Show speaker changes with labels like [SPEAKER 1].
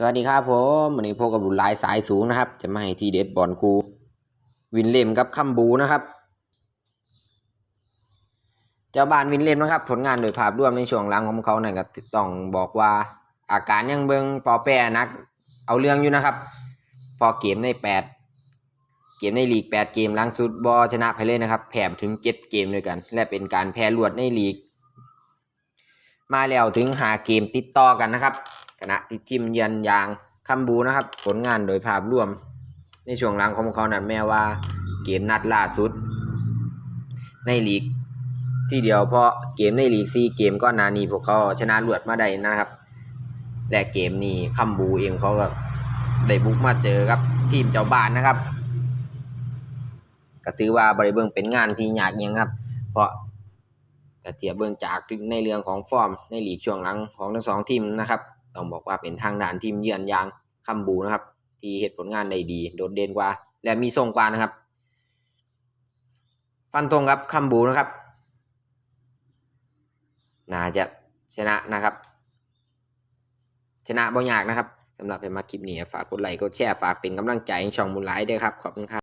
[SPEAKER 1] สวัสดีครับผมวันนี้พบกับบุญหลายสายสูงนะครับ จะมาให้ทีเด็ดบอลครูวินเลมกับคัมบูนะครับ เจ้าบ้านวินเลมนะครับ ผลงานโดยภาพรวมในช่วงหลังของเขาเนี่ยก็ต้องบอกว่าอาการยังเบิงปอแปรนัก เอาเรื่องอยู่นะครับ พอเกมในแปดเกมในลีกแปดเกมหลังสุดบอชนะไปเลยนะครับแพ้ถึงเจ็ดเกมด้วยกัน และเป็นการแพ้รวดในลีก มาแล้วถึงหาเกมติดต่อกันนะครับขณะที่ทีมเยือนอย่างคัมบูนะครับ ผลงานโดยภาพรวม ในช่วงหลังของเขานั้นแม้ว่า เกมนัดล่าสุด ในลีก ที่เดียวเพราะเกมในลีกซีเกมก็นานีพวกเขาชนะรวดมาได้นะครับ และเกมนี้คัมบูเองเขาก็ได้บุกมาเจอกับทีมเจ้าบ้านนะครับก็ถือว่าบริเบิงเป็นงานที่ยากยังครับ เพราะ เทียบเบิ่งจากในเรื่องของฟอร์มในหลีกช่วงหลังของทั้งสองทีมนะครับ ต้องบอกว่าเป็นทางด่านทีมเยือนอย่างคัมบูนะครับ ที่เห็นผลงานได้ดี โดดเด่นกว่า และมีทรงกว่านะครับ ฟันตรงครับคัมบูนะครับน่าจะชนะนะครับ ชนะบ่ยากนะครับสำหรับเป็นมาคลิปนี้ฝากกดไลค์กดแชร์ฝากเป็นกำลังใจให้ช่องมูลไลท์ด้วยครับขอบคุณครับ